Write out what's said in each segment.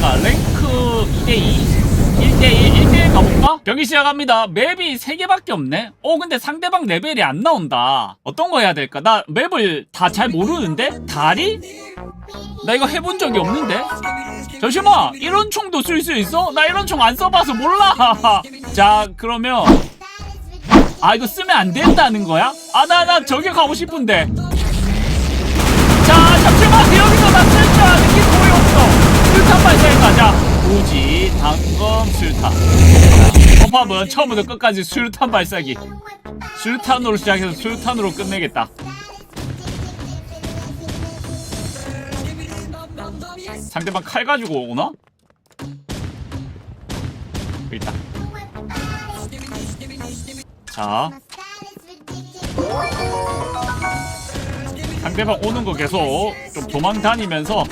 할까? 랭크 2대2? 1대1, 1대1 가볼까? 경기 시작합니다. 맵이 3개밖에 없네? 어, 근데 상대방 레벨이 안 나온다. 어떤 거 해야 될까? 나 맵을 다 잘 모르는데? 다리? 나 이거 해본 적이 없는데? 잠시만! 이런 총도 쓸 수 있어? 나 이런 총 안 써봐서 몰라! 자, 그러면. 아, 이거 쓰면 안 된다는 거야? 아, 나, 나 저기 가고 싶은데. 자, 잠시만! 여기서 나 쓸 줄 아는 게 거의 없어! 술탄 발사해 가자! 우지, 단검, 술탄. 허팝은 처음부터 끝까지 술탄 발사기. 술탄으로 시작해서 술탄으로 끝내겠다. 상대방 칼 가지고 오나? 있다. 자, 상대방 오는 거 계속 좀 도망 다니면서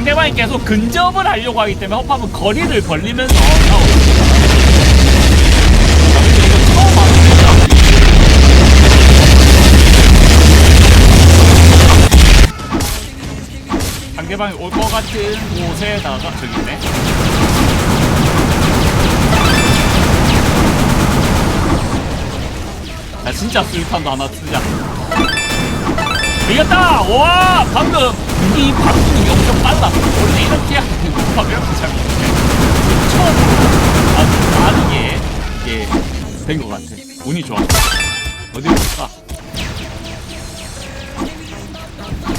상대방이 계속 근접을 하려고 하기 때문에 허팝은 거리를 벌리면서 하는 상대방이 올 것 같은 곳에다가 저기 있네. 나 진짜 술탄도 하나 쓰자. 이겼다! 와! 방금 이 바꾸는 엄청 빨라. 원래 이렇게 잘 못해. 처음으로 아주 빠르게 이게 된 것 같아. 운이 좋아. 어디로 갈까?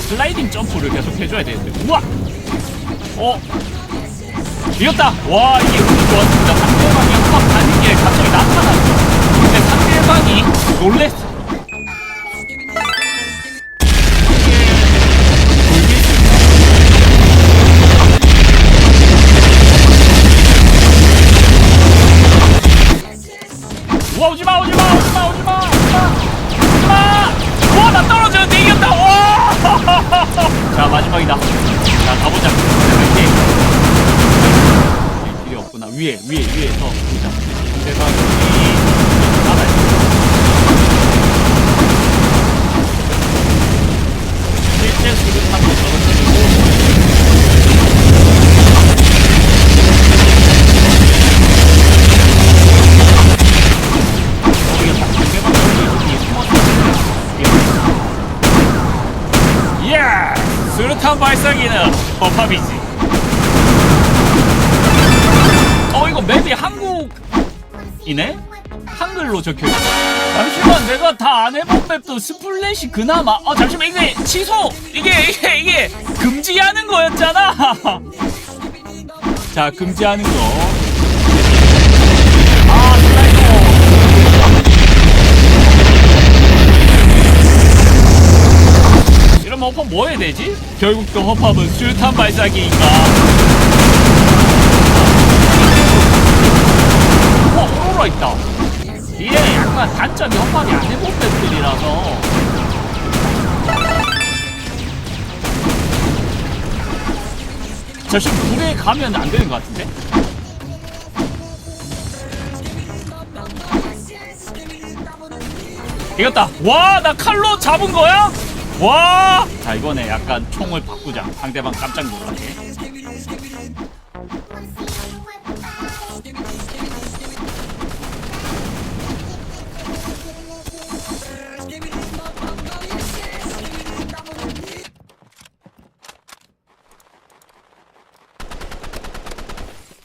슬라이딩 점프를 계속 해줘야 되는데. 우와! 어? 이겼다! 와, 이게 운이 좋았습니다. 상대방이 한번 가는 게 갑자기 나타났어. 근데 상대방이 놀랬어. 마지막이다. 자 가보자. 파이팅 네, 길이 없구나. 위에 위에 위에서. 보자 상대방이 법합이지. 어 이거 맵이 한국이네? 한글로 적혀있어. 잠시만 내가 다 안 해본 맵도 스플래시 그나마 어 잠시만 이게 취소! 이게 이게 이게 금지하는 거였잖아! 자 금지하는 거. 아 이러면 허팝 뭐 해야 되지? 결국 또 허팝은 술탄 발사기인가? 어, 오로라 있다. 이게 약간 단점이 허팝이 안 해본 맵들이라서. 저 지금 불에 가면 안 되는 것 같은데? 이겼다. 와, 나 칼로 잡은 거야? 와! 자, 이번에 약간 총을 바꾸자. 상대방 깜짝 놀라게.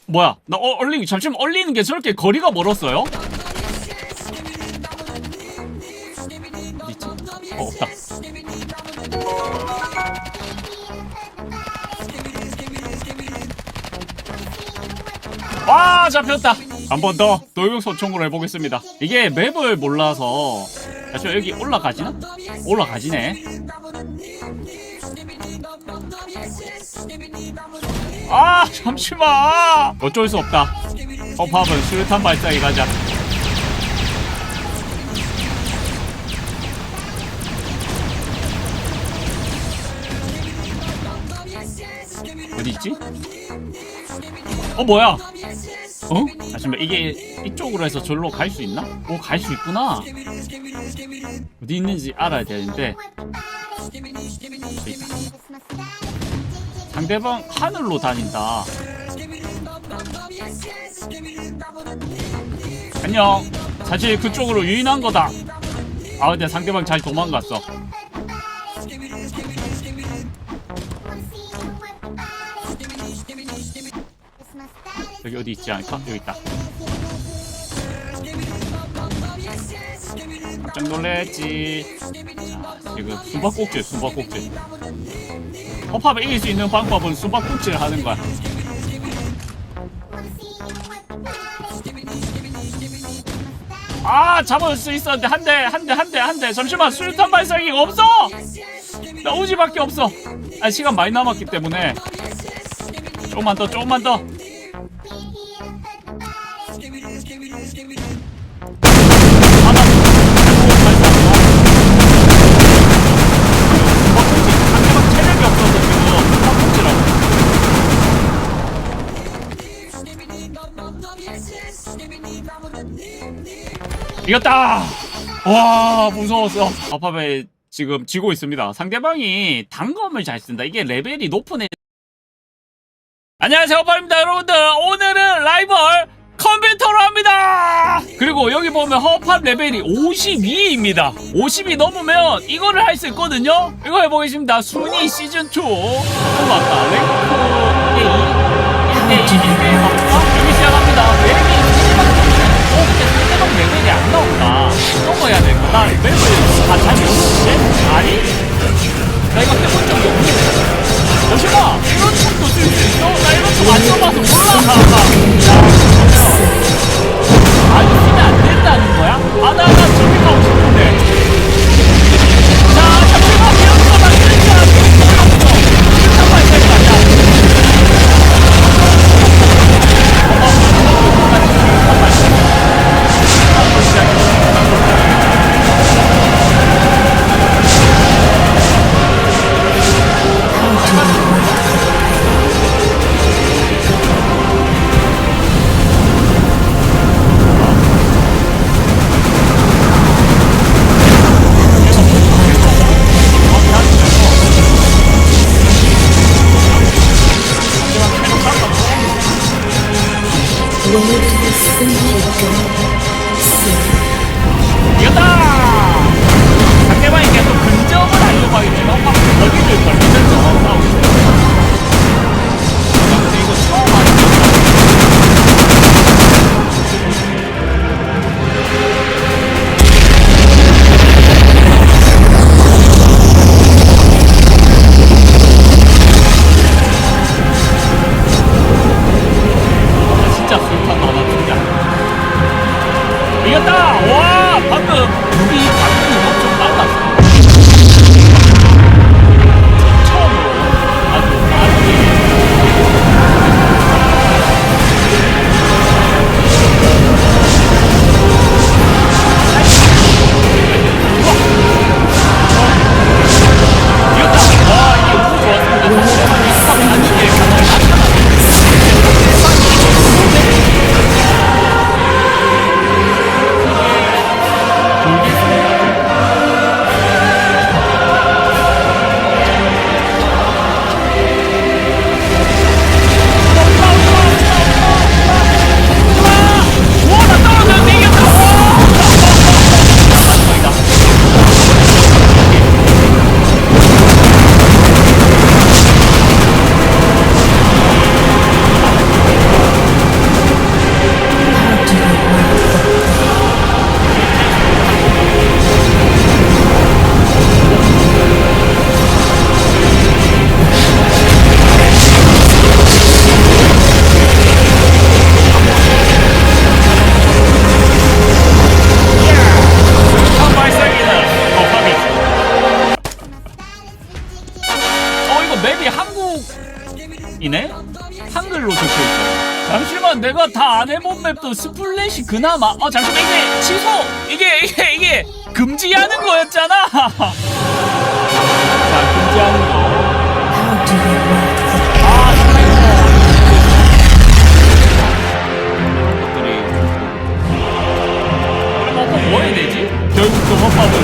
뭐야? 나 어, 얼리 잠시만 얼리는 게 저렇게 거리가 멀었어요? 와 잡혔다. 한 번더 돌격소총으로 해보겠습니다. 이게 맵을 몰라서. 잠시만 여기 올라가지나? 올라가지네. 아 잠시만. 어쩔 수 없다. 허팝은 수류탄 발사기 가자. 어디 있지? 어 뭐야 어? 잠시만 이게 이쪽으로 해서 절로 갈 수 있나? 오 갈 수 있구나. 어디 있는지 알아야 되는데. 있다 상대방 하늘로 다닌다. 안녕. 사실 그쪽으로 유인한 거다. 아 근데 상대방 잘 도망갔어 여기 어디 있지 않을까? 여기 있다. 깜짝 놀랬지. 자 지금 숨바꼭질 숨바꼭질. 허팝을 이길 수 있는 방법은 숨바꼭질을 하는 거야. 아 잡을 수 있었는데 한 대 한 대 한 대 한 대. 잠시만 수류탄 발사기가 없어! 나 우지밖에 없어. 아 시간 많이 남았기 때문에. 조금만 더 조금만 더 이겼다! 와 무서웠어. 아파베 지금 지고 있습니다. 상대방이 단검을 잘 쓴다. 이게 레벨이 높은 애. 안녕하세요 허팝입니다 여러분들. 오늘은 라이벌 컴퓨터로 합니다! 그리고 여기 보면 허팝 레벨이 52입니다. 50이 넘으면 이거를 할 수 있거든요? 이거 해보겠습니다. 순위 시즌2 올라왔다. 랭크 A 1대2 1대1 가볼 해야 될까? 나 맵을 다잘 모르는데? 아니? 나 이거 해본 적이 없는데 잠시만 이런 것도 쓸수 있어? 나 이런 거안 써봐서 몰라 아니 맵도 스플래시 그나마 어 잠시만 이게 취소! 이게 이게 이게 금지하는 거였잖아! 자 금지하는 거아 정말 이거 것들이. 그럼 뭐, 뭐 해야 되지? 결국 또 헛밥을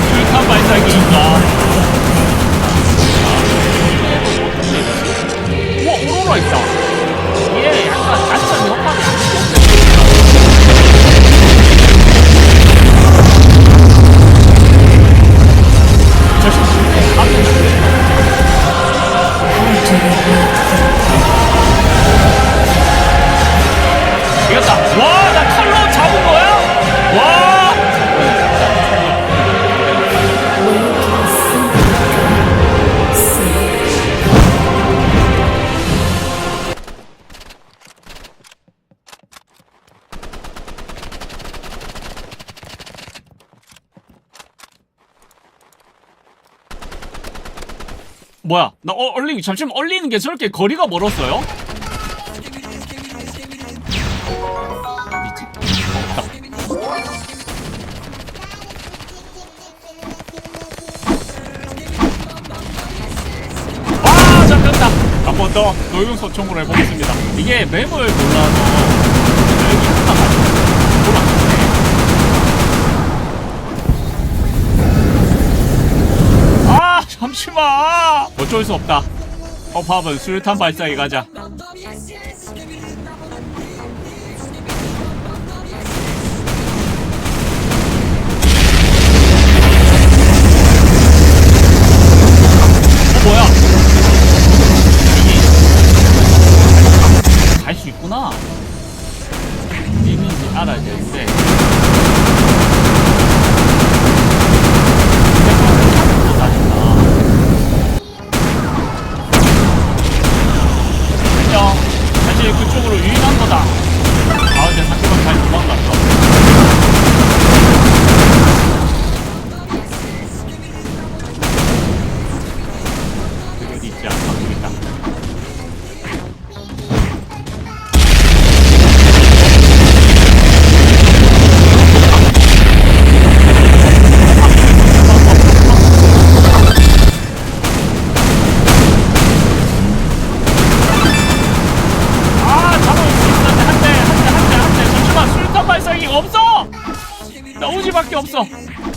뭐야? 나 어, 얼리 잠시만 얼리는 게 저렇게 거리가 멀었어요? 아, 잡혔다. 한 번 더 노용 소총으로 해보겠습니다. 이게 맵을 돌아가네. 아, 잠시만. 어쩔 수 없다. 허팝은 수류탄 발사기 가자. 어, 뭐야? 갈수 있구나. 있는지 알아야 되는데.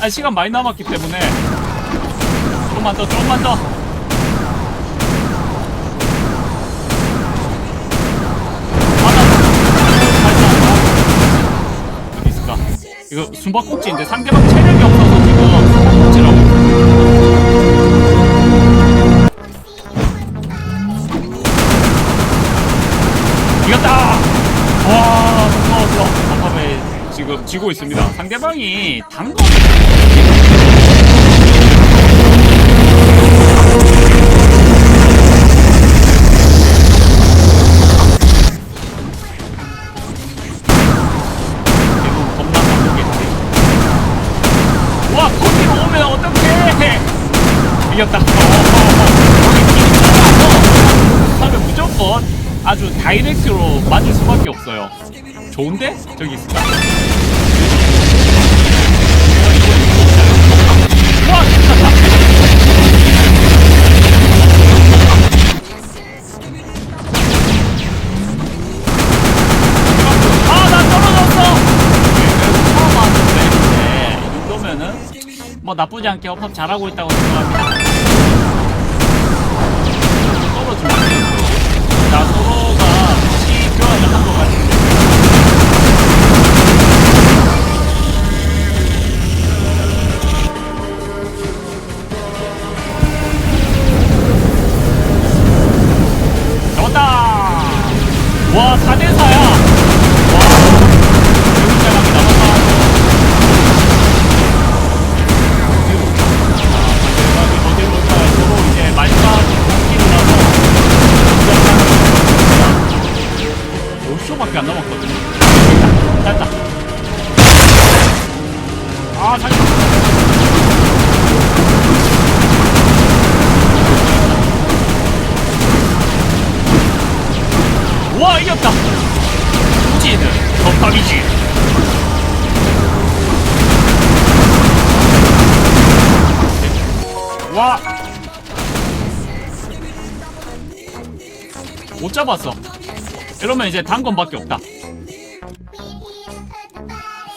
아, 시간 많이 남았기 때문에. 조금만 더, 조금만 더. 있을까? 이거 숨바꼭질인데 상대방 체력이 없어서 지금 숨바꼭질하고 지고 있습니다. 상대방이 단거! 이겼다. 하면 무조건 아주 다이렉트로 맞을 수밖에 없어요. 좋은데? 저기? 와, 나쁘지 않게 협업 잘하고 있다고 생각합니다. 와, 이겼다. 우지는 덮밥이지. 와. 못 잡았어. 이러면 이제 단건밖에 없다.